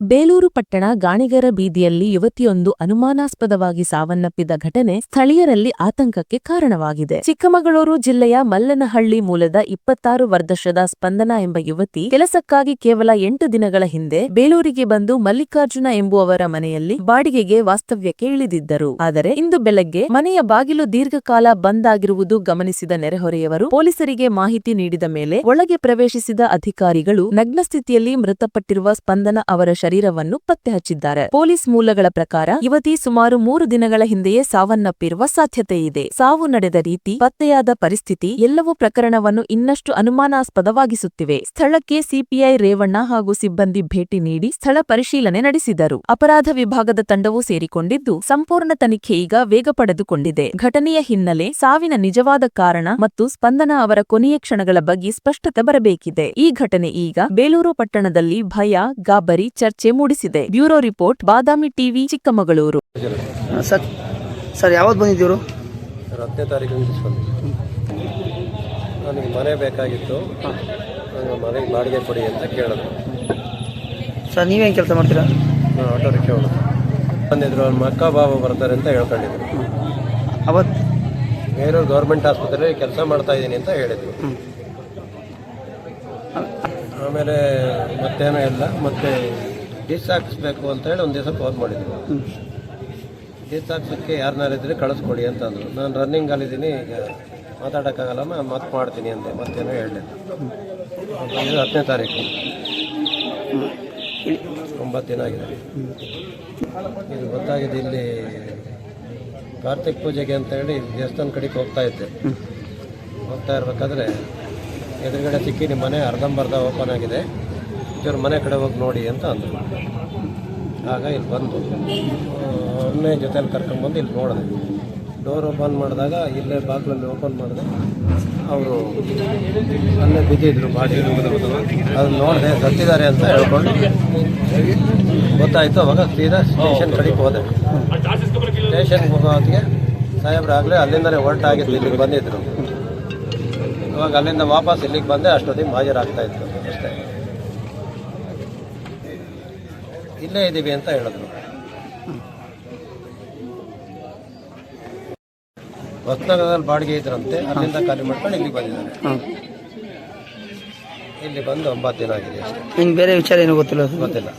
ಬೇಲೂರು ಪಟ್ಟಣ ಗಾಣಿಗರ ಬೀದಿಯಲ್ಲಿ ಯುವತಿಯೊಂದು ಅನುಮಾನಾಸ್ಪದವಾಗಿ ಸಾವನ್ನಪ್ಪಿದ ಘಟನೆ ಸ್ಥಳೀಯರಲ್ಲಿ ಆತಂಕಕ್ಕೆ ಕಾರಣವಾಗಿದೆ. ಚಿಕ್ಕಮಗಳೂರು ಜಿಲ್ಲೆಯ ಮಲ್ಲನಹಳ್ಳಿ ಮೂಲದ ಇಪ್ಪತ್ತಾರು ವರ್ಷದ ಸ್ಪಂದನ ಎಂಬ ಯುವತಿ ಕೆಲಸಕ್ಕಾಗಿ ಕೇವಲ ಎಂಟು ದಿನಗಳ ಹಿಂದೆ ಬೇಲೂರಿಗೆ ಬಂದು ಮಲ್ಲಿಕಾರ್ಜುನ ಎಂಬುವವರ ಮನೆಯಲ್ಲಿ ಬಾಡಿಗೆಗೆ ವಾಸ್ತವ್ಯಕ್ಕೆ ಇಳಿದಿದ್ದರು. ಆದರೆ ಇಂದು ಬೆಳಗ್ಗೆ ಮನೆಯ ಬಾಗಿಲು ದೀರ್ಘಕಾಲ ಬಂದ್ ಆಗಿರುವುದು ಗಮನಿಸಿದ ನೆರೆಹೊರೆಯವರು ಪೊಲೀಸರಿಗೆ ಮಾಹಿತಿ ನೀಡಿದ ಮೇಲೆ ಒಳಗೆ ಪ್ರವೇಶಿಸಿದ ಅಧಿಕಾರಿಗಳು ನಗ್ನ ಸ್ಥಿತಿಯಲ್ಲಿ ಮೃತಪಟ್ಟಿರುವ ಸ್ಪಂದನ ಅವರ ಶರೀರವನ್ನು ಪತ್ತೆ ಹಚ್ಚಿದ್ದಾರೆ ಪೊಲೀಸ್ ಮೂಲಗಳ ಪ್ರಕಾರ ಯುವತಿ ಸುಮಾರು ಮೂರು ದಿನಗಳ ಹಿಂದೆಯೇ ಸಾವನ್ನಪ್ಪಿರುವ ಸಾಧ್ಯತೆ ಇದೆ ಸಾವು ನಡೆದ ರೀತಿ ಪತ್ತೆಯಾದ ಪರಿಸ್ಥಿತಿ ಎಲ್ಲವೂ ಪ್ರಕರಣವನ್ನು ಇನ್ನಷ್ಟು ಅನುಮಾನಾಸ್ಪದವಾಗಿಸುತ್ತಿವೆ. ಸ್ಥಳಕ್ಕೆ ಸಿಪಿಐ ರೇವಣ್ಣ ಹಾಗೂ ಸಿಬ್ಬಂದಿ ಭೇಟಿ ನೀಡಿ ಸ್ಥಳ ಪರಿಶೀಲನೆ ನಡೆಸಿದರು. ಅಪರಾಧ ವಿಭಾಗದ ತಂಡವೂ ಸೇರಿಕೊಂಡಿದ್ದು, ಸಂಪೂರ್ಣ ತನಿಖೆ ಈಗ ವೇಗ ಪಡೆದುಕೊಂಡಿದೆ. ಘಟನೆಯ ಹಿನ್ನೆಲೆ ಸಾವಿನ ನಿಜವಾದ ಕಾರಣ ಮತ್ತು ಸ್ಪಂದನ ಅವರ ಕೊನೆಯ ಕ್ಷಣಗಳ ಬಗ್ಗೆ ಸ್ಪಷ್ಟತೆ ಬರಬೇಕಿದೆ. ಈ ಘಟನೆ ಈಗ ಬೇಲೂರು ಪಟ್ಟಣದಲ್ಲಿ ಭಯ, ಗಾಬರಿ, ಚರ್ಚೆ ಮೂಡಿಸಿದೆ. Bureau report Badami TV Chikkamagaluru. Sir. Sir ಯಾವತ್ತು ಬಂದಿದ್ದೀವರು? ಸರ್ ಹತ್ತನೇ ತಾರೀಕು ನನಗೆ ಮನೆ ಬೇಕಾಗಿತ್ತು. ನನಗೆ ಮನೆಗೆ ಬಾಡಿಗೆ ಕೊಡಿ ಅಂತ ಕೇಳಿದ್ರು. ಸರ್ ನೀವೇನು ಕೆಲಸ ಮಾಡ್ತೀರಾ? ನಾನು ಆಟೋ ರಿಕ್ಷಾ ಹೋಗೋದು. ಬಂದಿದ್ರು ಅವ್ರ ಮಕ್ಕ ಬಾಬಾ ಬರ್ತಾರೆ ಅಂತ ಹೇಳ್ಕೊಂಡಿದ್ರು. ಅವತ್ತು ಬೇರೆ ಗೌರ್ಮೆಂಟ್ ಆಸ್ಪತ್ರೆಯಲ್ಲಿ ಕೆಲಸ ಮಾಡ್ತಾ ಇದ್ದೀನಿ ಅಂತ ಹೇಳಿದ್ರು. ಆಮೇಲೆ ಮತ್ತೇನೂ ಇಲ್ಲ. ಮತ್ತೆ ಡಿಸ್ ಹಾಕಿಸ್ಬೇಕು ಅಂತ ಹೇಳಿ ಒಂದು ದಿವಸ ಫೋನ್ ಮಾಡಿದ್ರು ಡಿಸ್ ಹಾಕ್ಸೋಕ್ಕೆ ಯಾರನ್ನಾರಿದ್ರೆ ಕಳಿಸ್ಕೊಡಿ ಅಂತ ಅಂದರು ನಾನು ರನ್ನಿಂಗಲ್ಲಿದ್ದೀನಿ ಈಗ ಮಾತಾಡೋಕ್ಕಾಗಲ್ಲ ಮತ್ತೆ ಮಾಡ್ತೀನಿ ಅಂದೆ. ಮತ್ತೇನೋ ಇದು ಹತ್ತನೇ ತಾರೀಕು. ಒಂಬತ್ತು ದಿನ ಆಗಿದೆ. ಇದು ಗೊತ್ತಾಗಿದೆ ಇಲ್ಲಿ ಕಾರ್ತಿಕ್ ಪೂಜೆಗೆ ಅಂತ ಹೇಳಿ ದೇವಸ್ಥಾನ ಕಡೆಗೆ ಹೋಗ್ತಾ ಇದ್ದೆ. ಹೋಗ್ತಾ ಇರ್ಬೇಕಾದ್ರೆ ಎದುರುಗಡೆ ಸಿಕ್ಕಿ ನಿಮ್ಮ ಮನೆ ಅರ್ಧಂಬರ್ಧ ಓಪನ್ ಆಗಿದೆ. ಇವ್ರ ಮನೆ ಕಡೆ ಹೋಗಿ ನೋಡಿ ಅಂತ ಅಂದರು. ಆಗ ಇಲ್ಲಿ ಬಂದು ಅವ್ರನ್ನೇ ಜೊತೆಯಲ್ಲಿ ಕರ್ಕೊಂಡ್ಬಂದು ಇಲ್ಲಿ ನೋಡಿದೆ. ಡೋರ್ ಓಪನ್ ಮಾಡಿದಾಗ, ಇಲ್ಲೇ ಬಾಗಿಲಲ್ಲಿ ಓಪನ್ ಮಾಡಿದೆ. ಅವರು ಅಲ್ಲೇ ಬಿದ್ದಿದ್ರು ಬಾಡಿ ಅದನ್ನ ನೋಡಿದೆ ಸತ್ತಿದ್ದಾರೆ ಅಂತ ಹೇಳ್ಕೊಂಡು ಗೊತ್ತಾಯಿತು. ಅವಾಗ ಸೀದಾ ಸ್ಟೇಷನ್ ಕಡೆಗೆ ಹೋದೆ. ಸ್ಟೇಷನ್ಗೆ ಹೋಗೋ ಹೊತ್ತಿಗೆ ಆಗಲೇ ಅಲ್ಲಿಂದಲೇ ಹೊರಟಾಗಿದ್ದು, ಇಲ್ಲಿಗೆ ಬಂದಿದ್ರು. ಇವಾಗ ಅಲ್ಲಿಂದ ವಾಪಸ್ ಇಲ್ಲಿಗೆ ಬಂದೆ. ಅಷ್ಟೊತ್ತಿಗೆ ಹಾಜರಾಗ್ತಾಯಿತ್ತು ಅಷ್ಟೇ. ಇಲ್ಲೇ ಇದ್ದೀವಿ ಅಂತ ಹೇಳಿದ್ರು. ಹೊಸನಗರದಲ್ಲಿ ಬಾಡಿಗೆ ಇದ್ರಂತೆ ಅಲ್ಲಿಂದ ಖಾಲಿ ಮಾಡ್ಕೊಂಡು ಇಲ್ಲಿಗೆ ಬಂದಿದ್ದಾರೆ. ಇಲ್ಲಿ ಬಂದು ಒಂಬತ್ತು ದಿನ ಆಗಿದೆ ಅಷ್ಟೇ. ಬೇರೆ ವಿಚಾರ ಏನು ಗೊತ್ತಿಲ್ಲ? ಗೊತ್ತಿಲ್ಲ.